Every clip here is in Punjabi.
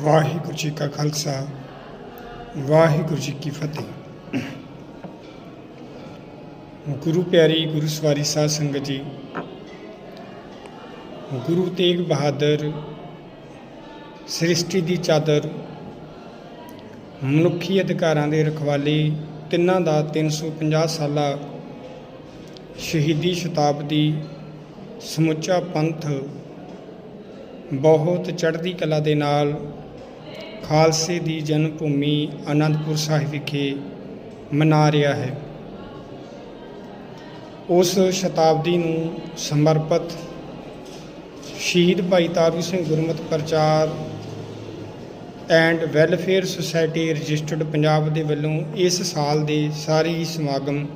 ਵਾਹਿਗੁਰੂ ਜੀ ਕਾ ਖਾਲਸਾ, ਵਾਹਿਗੁਰੂ ਜੀ ਕੀ ਫਤਿਹ। ਗੁਰੂ ਪਿਆਰੀ, ਗੁਰੂ ਸਵਾਰੀ ਸਾਧ ਸੰਗਤ ਜੀ, ਗੁਰੂ ਤੇਗ ਬਹਾਦਰ, ਸ੍ਰਿਸ਼ਟੀ ਦੀ ਚਾਦਰ, ਮਨੁੱਖੀ ਅਧਿਕਾਰਾਂ ਦੇ ਰਖਵਾਲੇ ਤਿੰਨਾਂ ਦਾ 350 ਸਾਲਾ ਸ਼ਹੀਦੀ ਸ਼ਤਾਬਦੀ ਸਮੁੱਚਾ ਪੰਥ ਬਹੁਤ ਚੜ੍ਹਦੀ ਕਲਾ ਦੇ ਨਾਲ ਖਾਲਸੇ ਦੀ ਜਨਮ ਭੂਮੀ ਆਨੰਦਪੁਰ ਸਾਹਿਬ ਵਿਖੇ ਮਨਾ ਰਿਹਾ ਹੈ। ਉਸ ਸ਼ਤਾਬਦੀ ਨੂੰ ਸਮਰਪਿਤ ਸ਼ਹੀਦ ਭਾਈ Taru Singh Gurmat Prachar and welfare society registered Punjab ਦੇ ਵੱਲੋਂ ਇਸ ਸਾਲ ਦੇ ਸਾਰੇ ਹੀ ਸਮਾਗਮ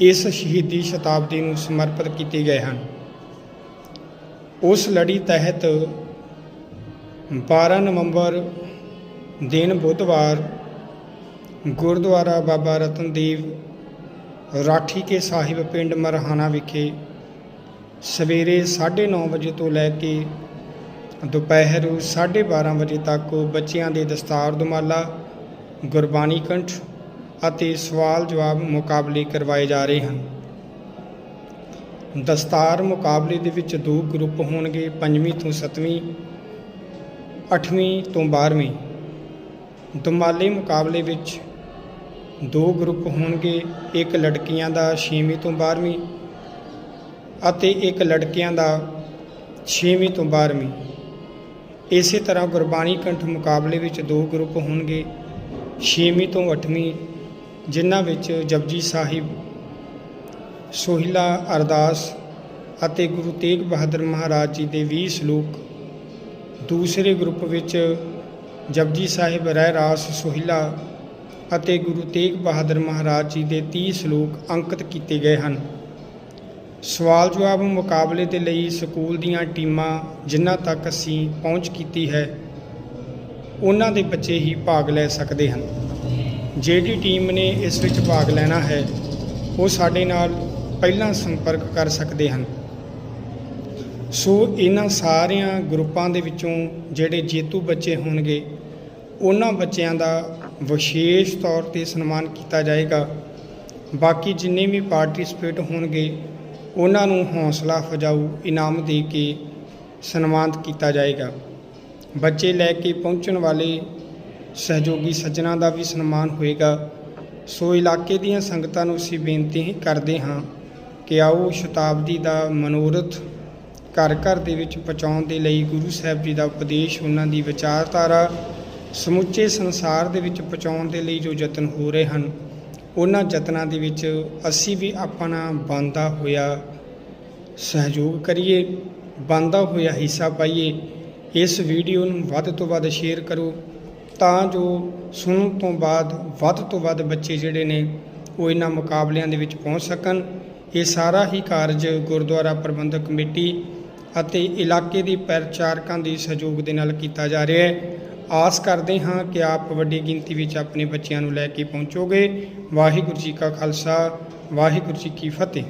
ਇਸ ਸ਼ਹੀਦੀ ਸ਼ਤਾਬਦੀ ਨੂੰ ਸਮਰਪਿਤ ਕੀਤੇ ਗਏ ਹਨ। ਉਸ ਲੜੀ ਤਹਿਤ 12 ਨਵੰਬਰ ਦਿਨ ਬੁੱਧਵਾਰ, ਗੁਰਦੁਆਰਾ ਬਾਬਾ ਰਤਨਦੇਵ ਰਾਠੀ ਕੇ ਸਾਹਿਬ ਪਿੰਡ ਮਰਹਾਣਾ ਵਿਖੇ ਸਵੇਰੇ 9:30 ਵਜੇ ਤੋਂ ਲੈ ਕੇ ਦੁਪਹਿਰ 12:30 ਵਜੇ ਤੱਕ ਬੱਚਿਆਂ ਦੇ ਦਸਤਾਰ ਦੁਮਾਲਾ, ਗੁਰਬਾਣੀ ਕੰਠ ਅਤੇ ਸਵਾਲ ਜਵਾਬ ਮੁਕਾਬਲੇ ਕਰਵਾਏ ਜਾ ਰਹੇ ਹਨ। ਦਸਤਾਰ ਮੁਕਾਬਲੇ ਦੇ ਵਿੱਚ ਦੋ ਗਰੁੱਪ ਹੋਣਗੇ, ਪੰਜਵੀਂ ਤੋਂ ਸੱਤਵੀਂ ਅੱਠਵੀਂ ਤੋਂ 12ਵੀਂ ਦਮਾਲੇ ਮੁਕਾਬਲੇ ਵਿੱਚ ਦੋ ਗਰੁੱਪ ਹੋਣਗੇ, ਇੱਕ ਲੜਕੀਆਂ ਦਾ 6ਵੀਂ ਤੋਂ 12ਵੀਂ ਅਤੇ ਇੱਕ ਲੜਕਿਆਂ ਦਾ 6ਵੀਂ ਤੋਂ 12ਵੀਂ ਇਸੇ ਤਰ੍ਹਾਂ ਗੁਰਬਾਣੀ ਕੰਠ ਮੁਕਾਬਲੇ ਵਿੱਚ ਦੋ ਗਰੁੱਪ ਹੋਣਗੇ 6ਵੀਂ ਤੋਂ 8ਵੀਂ ਜਿਨ੍ਹਾਂ ਵਿੱਚ ਜਪਜੀ ਸਾਹਿਬ, ਸੋਹਿਲਾ ਅਰਦਾਸ ਅਤੇ ਗੁਰੂ ਤੇਗ ਬਹਾਦਰ ਮਹਾਰਾਜ ਜੀ ਦੇ 20 ਸ਼ਲੋਕ ਦੂਸਰੇ ਗਰੁੱਪ ਵਿੱਚ ਜਪਜੀ ਸਾਹਿਬ ਰਹਿ ਰਾਸ ਸੋਹਿਲਾ ਅਤੇ ਗੁਰੂ ਤੇਗ ਬਹਾਦਰ ਮਹਾਰਾਜ ਜੀ ਦੇ 30 ਸ਼ਲੋਕ ਅੰਕਿਤ ਕੀਤੇ ਗਏ ਹਨ। ਸਵਾਲ ਜਵਾਬ ਮੁਕਾਬਲੇ ਦੇ ਲਈ ਸਕੂਲ ਦੀਆਂ ਟੀਮਾਂ ਜਿਨ੍ਹਾਂ ਤੱਕ ਅਸੀਂ ਪਹੁੰਚ ਕੀਤੀ ਹੈ, ਉਹਨਾਂ ਦੇ ਬੱਚੇ ਹੀ ਭਾਗ ਲੈ ਸਕਦੇ ਹਨ। ਜਿਹੜੀ ਟੀਮ ਨੇ ਇਸ ਵਿੱਚ ਭਾਗ ਲੈਣਾ ਹੈ, ਉਹ ਸਾਡੇ ਨਾਲ ਪਹਿਲਾਂ ਸੰਪਰਕ ਕਰ ਸਕਦੇ ਹਨ। ਸੋ ਇਹਨਾਂ ਸਾਰਿਆਂ ਗਰੁੱਪਾਂ ਦੇ ਵਿੱਚੋਂ ਜਿਹੜੇ ਜੇਤੂ ਬੱਚੇ ਹੋਣਗੇ, ਉਹਨਾਂ ਬੱਚਿਆਂ ਦਾ ਵਿਸ਼ੇਸ਼ ਤੌਰ ਤੇ ਸਨਮਾਨ ਕੀਤਾ ਜਾਏਗਾ। ਬਾਕੀ ਜਿੰਨੇ ਵੀ ਪਾਰਟਿਸਿਪੇਟ ਹੋਣਗੇ, ਉਹਨਾਂ ਨੂੰ ਹੌਸਲਾ ਫਜਾਊ ਇਨਾਮ ਦੇ ਕੇ ਸਨਮਾਨਿਤ ਕੀਤਾ ਜਾਏਗਾ। ਬੱਚੇ ਲੈ ਕੇ ਪਹੁੰਚਣ ਵਾਲੇ ਸਹਿਯੋਗੀ ਸੱਜਣਾ ਦਾ ਵੀ ਸਨਮਾਨ ਹੋਏਗਾ। ਸੋ ਇਲਾਕੇ ਦੀਆਂ ਸੰਗਤਾਂ ਨੂੰ ਅਸੀਂ ਬੇਨਤੀ ਕਰਦੇ ਹਾਂ ਕਿ ਆਓ ਸ਼ਤਾਬਦੀ ਦਾ ਮਨੋਰਥ ਘਰ ਘਰ ਦੇ ਵਿੱਚ ਪਹੁੰਚਾਉਣ ਦੇ ਲਈ ਗੁਰੂ ਸਾਹਿਬ ਜੀ ਦਾ ਉਪਦੇਸ਼, ਉਹਨਾਂ ਦੀ ਵਿਚਾਰਧਾਰਾ ਸਮੁੱਚੇ ਸੰਸਾਰ ਦੇ ਵਿੱਚ ਪਹੁੰਚਾਉਣ ਦੇ ਲਈ ਜੋ ਯਤਨ ਹੋ ਰਹੇ ਹਨ, ਉਹਨਾਂ ਯਤਨਾਂ ਦੇ ਵਿੱਚ ਅਸੀਂ ਵੀ ਆਪਣਾ ਬੰਦਾ ਹੋਇਆ ਸਹਿਯੋਗ ਕਰੀਏ ਬੰਦਾ ਹੋਇਆ ਹਿੱਸਾ ਪਾਈਏ। ਇਸ ਵੀਡੀਓ ਨੂੰ ਵੱਧ ਤੋਂ ਵੱਧ ਸ਼ੇਅਰ ਕਰੋ, ਤਾਂ ਜੋ ਸੁਣਨ ਤੋਂ ਬਾਅਦ ਵੱਧ ਤੋਂ ਵੱਧ ਬੱਚੇ ਜਿਹੜੇ ਨੇ ਉਹ ਇਹਨਾਂ ਮੁਕਾਬਲਿਆਂ ਦੇ ਵਿੱਚ ਪਹੁੰਚ ਸਕਣ। ਇਹ ਸਾਰਾ ਹੀ ਕਾਰਜ ਗੁਰਦੁਆਰਾ ਪ੍ਰਬੰਧਕ ਕਮੇਟੀ ਅਤੇ ਇਲਾਕੇ ਦੀ ਪ੍ਰਚਾਰਕਾਂ ਦੇ ਸਹਿਯੋਗ ਦੇ ਨਾਲ ਕੀਤਾ ਜਾ ਰਿਹਾ ਹੈ। ਆਸ ਕਰਦੇ ਹਾਂ ਕਿ ਆਪ ਵੱਡੀ ਗਿਣਤੀ ਵਿੱਚ ਆਪਣੇ ਬੱਚਿਆਂ ਨੂੰ ਲੈ ਕੇ ਪਹੁੰਚੋਗੇ। ਵਾਹਿਗੁਰੂ ਜੀ ਕਾ ਖਾਲਸਾ, ਵਾਹਿਗੁਰੂ ਜੀ ਕੀ ਫਤਿਹ।